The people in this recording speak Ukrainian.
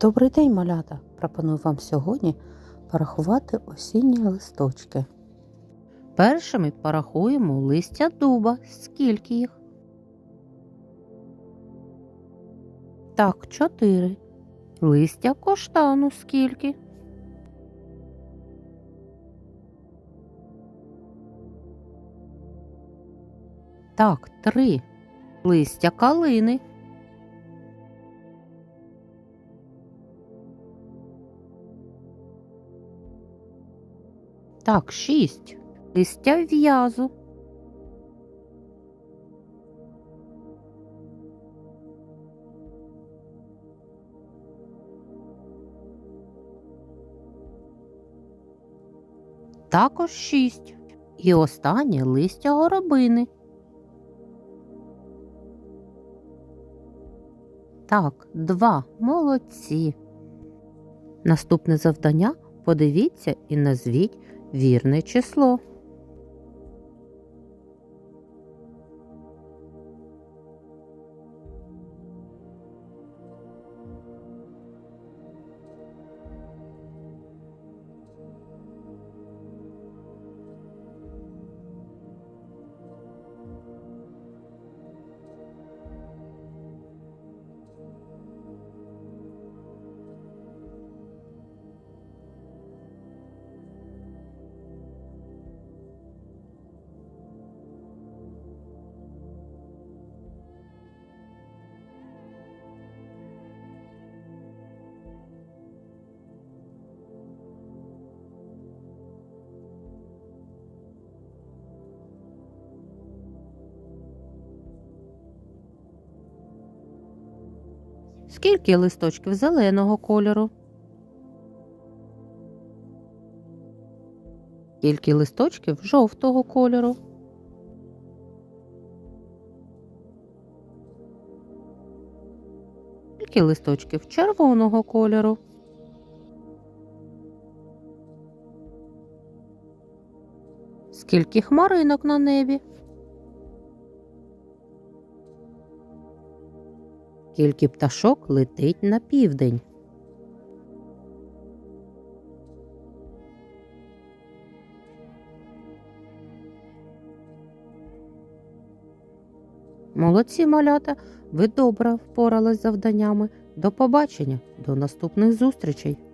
Добрий день, малята! Пропоную вам сьогодні порахувати осінні листочки. Першими порахуємо листя дуба. Скільки їх? Так, чотири. Листя коштану скільки? Так, три. Листя калини. Так, шість. Листя в'язу. Також шість. І останнє листя горобини. Так, два. Молодці. Наступне завдання подивіться і назвіть вірне число. Скільки листочків зеленого кольору? Скільки листочків жовтого кольору? Скільки листочків червоного кольору? Скільки хмаринок на небі? Скільки пташок летить на південь? Молодці малята, ви добре впорались з завданнями. До побачення, до наступних зустрічей!